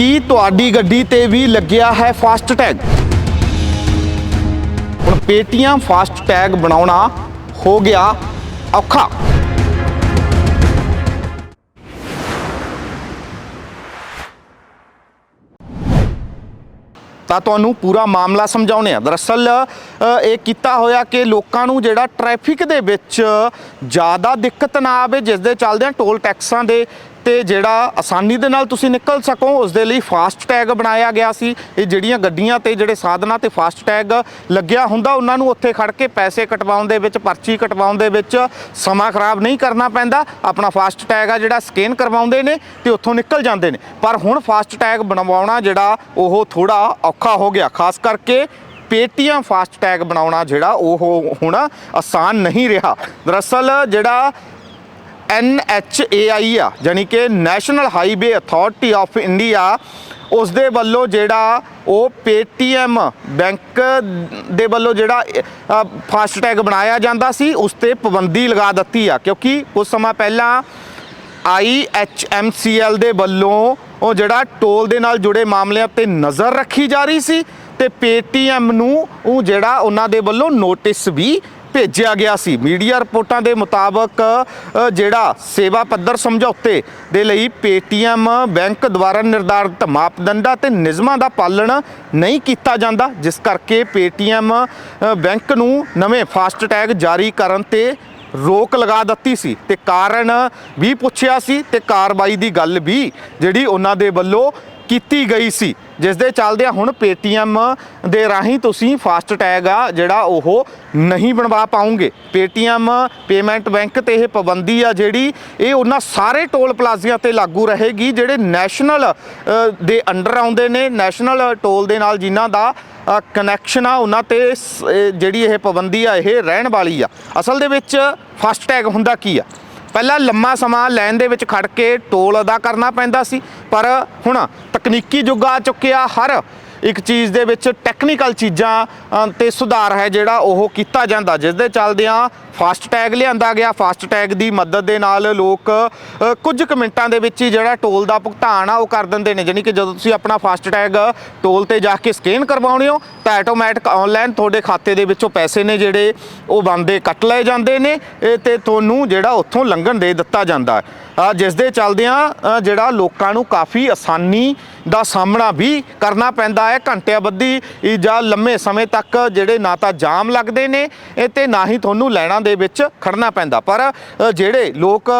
ਕੀ ਤੁਹਾਡੀ ਗੱਡੀ ਤੇ ਵੀ ਲੱਗਿਆ ਹੈ ਫਾਸਟ ਟੈਗ? ਹੁਣ ਪੇਟੀਆਂ ਫਾਸਟ ਟੈਗ ਬਣਾਉਣਾ ਹੋ ਗਿਆ ਔਖਾ। ਤਾਂ ਤੁਹਾਨੂੰ ਪੂਰਾ ਮਾਮਲਾ ਸਮਝਾਉਣੇ ਆ ਦਰਅਸਲ ਇਹ ਕੀਤਾ ਹੋਇਆ ਕਿ ਲੋਕਾਂ ਨੂੰ ਜਿਹੜਾ ਟ੍ਰੈਫਿਕ ਦੇ ਵਿੱਚ ਜ਼ਿਆਦਾ ਦਿੱਕਤ ਨਾ ਆਵੇ, ਜਿਸ ਦੇ ਚੱਲਦਿਆਂ ਟੋਲ ਟੈਕਸਾਂ ਦੇ ਤੇ ਜਿਹੜਾ ਆਸਾਨੀ ਦੇ ਨਾਲ ਤੁਸੀਂ ਨਿਕਲ ਸਕੋ ਉਸ ਦੇ ਲਈ ਫਾਸਟ ਟੈਗ ਬਣਾਇਆ ਗਿਆ ਸੀ। ਇਹ ਜਿਹੜੀਆਂ ਗੱਡੀਆਂ ਤੇ ਜਿਹੜੇ ਸਾਧਨਾਂ ਤੇ ਫਾਸਟ ਟੈਗ ਲੱਗਿਆ ਹੁੰਦਾ, ਉਹਨਾਂ ਨੂੰ ਉੱਥੇ ਖੜ ਕੇ ਪੈਸੇ ਕਟਵਾਉਣ ਦੇ ਵਿੱਚ, ਪਰਚੀ ਕਟਵਾਉਣ ਦੇ ਵਿੱਚ ਸਮਾਂ ਖਰਾਬ ਨਹੀਂ ਕਰਨਾ ਪੈਂਦਾ। ਆਪਣਾ ਫਾਸਟ ਟੈਗ ਆ ਜਿਹੜਾ ਸਕੈਨ ਕਰਵਾਉਂਦੇ ਨੇ ਤੇ ਉੱਥੋਂ ਨਿਕਲ ਜਾਂਦੇ ਨੇ। ਪਰ ਹੁਣ ਫਾਸਟ ਟੈਗ ਬਣਵਾਉਣਾ ਜਿਹੜਾ, ਉਹ ਥੋੜਾ ਔਖਾ ਹੋ ਗਿਆ। ਖਾਸ ਕਰਕੇ ਪੇਟੀਐਮ ਫਾਸਟ ਟੈਗ ਬਣਾਉਣਾ ਜਿਹੜਾ, ਉਹ ਹੁਣ ਆਸਾਨ ਨਹੀਂ ਰਿਹਾ। ਦਰਅਸਲ ਜਿਹੜਾ NHAI ਆ ਜਾਨੀ ਕਿ national highway authority of India ਉਸ ਦੇ ਵੱਲੋਂ ਜਿਹੜਾ ਉਹ Paytm ਬੈਂਕ ਦੇ ਵੱਲੋਂ ਜਿਹੜਾ ਫਾਸਟ ਟੈਗ ਬਣਾਇਆ ਜਾਂਦਾ ਸੀ ਉਸ ਤੇ ਪਾਬੰਦੀ ਲਗਾ ਦਿੱਤੀ ਆ, ਕਿਉਂਕਿ ਕੁਝ ਸਮਾਂ ਪਹਿਲਾਂ IHMCL ਦੇ ਵੱਲੋਂ ਉਹ ਜਿਹੜਾ ਟੋਲ ਦੇ ਨਾਲ ਜੁੜੇ ਮਾਮਲਿਆਂ ਤੇ ਨਜ਼ਰ ਰੱਖੀ ਜਾ ਰਹੀ ਸੀ ਤੇ Paytm ਨੂੰ ਉਹ ਜਿਹੜਾ ਉਹਨਾਂ ਦੇ ਵੱਲੋਂ ਨੋਟਿਸ ਵੀ ਭੇਜਿਆ ਗਿਆ ਸੀ। ਮੀਡੀਆ ਰਿਪੋਰਟਾਂ ਦੇ ਮੁਤਾਬਕ ਜਿਹੜਾ ਸੇਵਾ ਪੱਧਰ ਸਮਝੌਤੇ ਦੇ ਲਈ Paytm ਬੈਂਕ ਦੁਆਰਾ ਨਿਰਧਾਰਿਤ ਮਾਪਦੰਡਾਂ ਤੇ ਨਿਯਮਾਂ ਦਾ ਪਾਲਣ ਨਹੀਂ ਕੀਤਾ ਜਾਂਦਾ, ਜਿਸ ਕਰਕੇ Paytm ਬੈਂਕ ਨੂੰ ਨਵੇਂ ਫਾਸਟ ਟੈਗ ਜਾਰੀ ਕਰਨ ਤੇ ਰੋਕ ਲਗਾ ਦਿੱਤੀ ਸੀ। ਤੇ ਕਾਰਨ ਵੀ ਪੁੱਛਿਆ ਸੀ ਤੇ ਕਾਰਵਾਈ ਦੀ ਗੱਲ ਵੀ ਜਿਹੜੀ ਉਹਨਾਂ ਦੇ ਵੱਲੋਂ ਕੀਤੀ ਗਈ ਸੀ ਜਿਸ ਦੇ ਚੱਲਦਿਆਂ ਹੁਣ Paytm ਦੇ ਰਾਹੀਂ ਤੁਸੀਂ ਫਾਸਟ ਟੈਗ ਆ ਜਿਹੜਾ ਉਹ ਨਹੀਂ ਬਣਵਾ ਪਾਉਂਗੇ। Paytm ਪੇਮੈਂਟ ਬੈਂਕ ਤੇ ਇਹ ਪਾਬੰਦੀ ਆ ਜਿਹੜੀ, ਇਹ ਉਹਨਾਂ ਸਾਰੇ ਟੋਲ ਪਲਾਜ਼ਿਆਂ ਤੇ ਲਾਗੂ ਰਹੇਗੀ, ਜਿਹੜੇ ਨੈਸ਼ਨਲ ਦੇ ਅੰਡਰ ਆਉਂਦੇ ਨੇ ਨੈਸ਼ਨਲ ਟੋਲ ਦੇ ਨਾਲ ਜਿਨ੍ਹਾਂ ਦਾ ਕਨੈਕਸ਼ਨ ਆ, ਉਹਨਾਂ ਤੇ ਸ- ਜਿਹੜੀ ਇਹ ਪਾਬੰਦੀ ਆ, ਇਹ ਰਹਿਣ ਵਾਲੀ ਆ। ਅਸਲ ਦੇ ਵਿੱਚ ਫਾਸਟ ਟੈਗ ਹੁੰਦਾ ਕੀ ਆ? ਪਹਿਲਾਂ ਲੰਮਾ ਸਮਾਂ ਲਾਈਨ ਦੇ ਵਿੱਚ ਖੜ ਕੇ ਟੋਲ ਅਦਾ ਕਰਨਾ ਪੈਂਦਾ ਸੀ, ਪਰ ਹੁਣ ਤਕਨੀਕੀ ਯੁੱਗ ਆ ਚੁੱਕਿਆ, ਹਰ ਇੱਕ ਚੀਜ਼ ਦੇ ਵਿੱਚ ਟੈਕਨੀਕਲ ਚੀਜ਼ਾਂ ਤੇ ਸੁਧਾਰ ਹੈ ਜਿਹੜਾ ਉਹ ਕੀਤਾ ਜਾਂਦਾ ਜਿਸ ਦੇ ਚੱਲਦਿਆਂ ਫਾਸਟ ਟੈਗ ਲਿਆਂਦਾ ਗਿਆ। ਫਾਸਟ ਟੈਗ ਦੀ ਮਦਦ ਦੇ ਨਾਲ ਲੋਕ ਕੁਝ ਕੁ ਮਿੰਟਾਂ ਦੇ ਵਿੱਚ ਹੀ ਜਿਹੜਾ ਟੋਲ ਦਾ ਭੁਗਤਾਨ ਆ, ਉਹ ਕਰ ਦਿੰਦੇ ਨੇ। ਜਾਣੀ ਕਿ ਜਦੋਂ ਤੁਸੀਂ ਆਪਣਾ ਫਾਸਟ ਟੈਗ ਟੋਲ ਤੇ ਜਾ ਕੇ ਸਕੈਨ ਕਰਵਾਉਣੇ ਹੋ ਤਾਂ ਆਟੋਮੈਟਿਕ ਆਨਲਾਈਨ ਤੁਹਾਡੇ ਖਾਤੇ ਦੇ ਵਿੱਚੋਂ ਪੈਸੇ ਨੇ ਜਿਹੜੇ, ਉਹ ਬੰਦੇ ਕੱਟ ਲਏ ਜਾਂਦੇ ਨੇ, ਇਹ ਤੇ ਤੁਹਾਨੂੰ ਜਿਹੜਾ ਉੱਥੋਂ ਲੰਘਣ ਦੇ ਦਿੱਤਾ ਜਾਂਦਾ ਜਿਸ ਦੇ ਚੱਲਦਿਆਂ ਜਿਹੜਾ ਲੋਕਾਂ ਨੂੰ ਕਾਫੀ ਆਸਾਨੀ ਦਾ ਸਾਹਮਣਾ ਵੀ ਕਰਨਾ ਪੈਂਦਾ ਹੈ। ਘੰਟਿਆਂ ਬੱਧੀ ਜਾਂ ਲੰਮੇ ਸਮੇਂ ਤੱਕ ਜਿਹੜੇ ਨਾ ਤਾਂ ਜਾਮ ਲੱਗਦੇ ਨੇ, ਇਹ ਤੇ ਨਾ ਹੀ ਤੁਹਾਨੂੰ ਲਾਈਨਾਂ ਦੇ ਵਿੱਚ ਖੜਨਾ ਪੈਂਦਾ। ਪਰ ਜਿਹੜੇ ਲੋਕ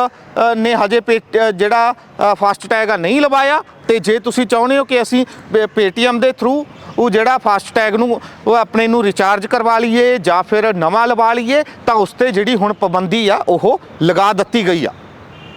ਨੇ ਹਜੇ ਪੇ- ਜਿਹੜਾ ਫਾਸਟ ਟੈਗ ਆ ਨਹੀਂ ਲਵਾਇਆ ਤੇ ਜੇ ਤੁਸੀਂ ਚਾਹੁੰਦੇ ਹੋ ਕਿ ਅਸੀਂ Paytm ਦੇ ਥਰੂ ਉਹ ਜਿਹੜਾ ਫਾਸਟ ਟੈਗ ਨੂੰ ਉਹ ਆਪਣੇ ਨੂੰ ਰਿਚਾਰਜ ਕਰਵਾ ਲਈਏ ਜਾਂ ਫਿਰ ਨਵਾਂ ਲਵਾ ਲਈਏ, ਤਾਂ ਉਸ ਤੇ ਜਿਹੜੀ ਹੁਣ ਪਾਬੰਦੀ ਆ, ਉਹ ਲਗਾ ਦਿੱਤੀ ਗਈ ਆ।